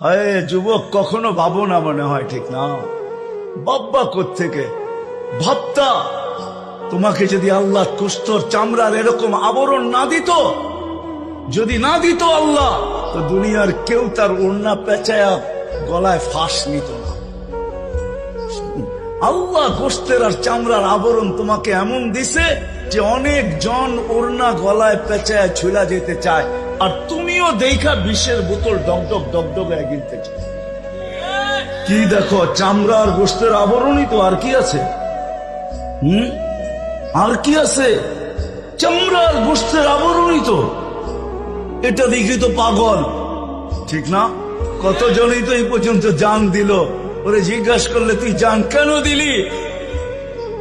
হায়, যুবক কখনো ভাবো না মনে হয়, ঠিক না? বাব্বা থেকে ভাবতা তোমাকে যদি আল্লাহ কুস্তর চামড়ার এরকম আবরণ না দিত, যদি না দিত আল্লাহ, তো দুনিয়ার কেউ তার ওড়না পেঁচায়া গলায় ফাঁস নিত না। আল্লাহ গোস্তের আর চামড়ার আবরণ তোমাকে এমন দিছে যে অনেক জন ওড়না গলায় পেঁচায় ঝুলা যেতে চায়। আর তুমিও দেখা বিষের বোতল ডগডগ ডগডগ গিলতে কি দেখো, চামড়া আর গোস্তের আবরণই তো আর কি আছে? হুম? আর কি আছে? চামড়া আর গোস্তের আবরণই তো। এটা দেখি তো পাগল। ঠিক না? কতজনই তো এই পর্যন্ত জান দিল? ওরে জিজ্ঞাসা করলে তুই জান কেন দিলি?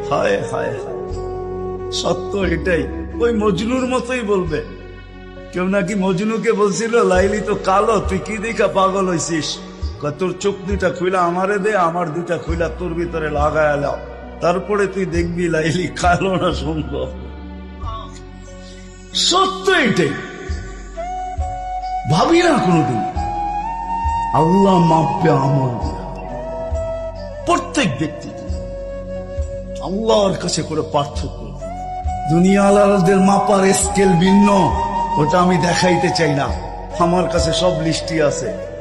হায় হায় হায়। সত্য এটাই। ওই মজনুর মতোই বলবে। কেউ নাকি মজনুকে বলছিল লাইলি তো কালো তুই কি দেখা পাগল হইছিস? কয়, তোর চোখ দুইটা খুইলা আমারে দে আমার দুইটা খুইলা তোর ভিতরে লাগায় লাও তারপরে তুই দেখবি লাইলি কালো না সম্ভব। সত্য এটাই। ভাবি না কোনোদিন। আল্লাহ মাপবে আমল প্রত্যেক ব্যক্তি আল্লাহর কাছে করে পার্থক্য। দুনিয়া আলাদের মাপার স্কেল ভিন্ন। ওটা আমি দেখাইতে চাই না। আমার কাছে সব লিস্টি আছে।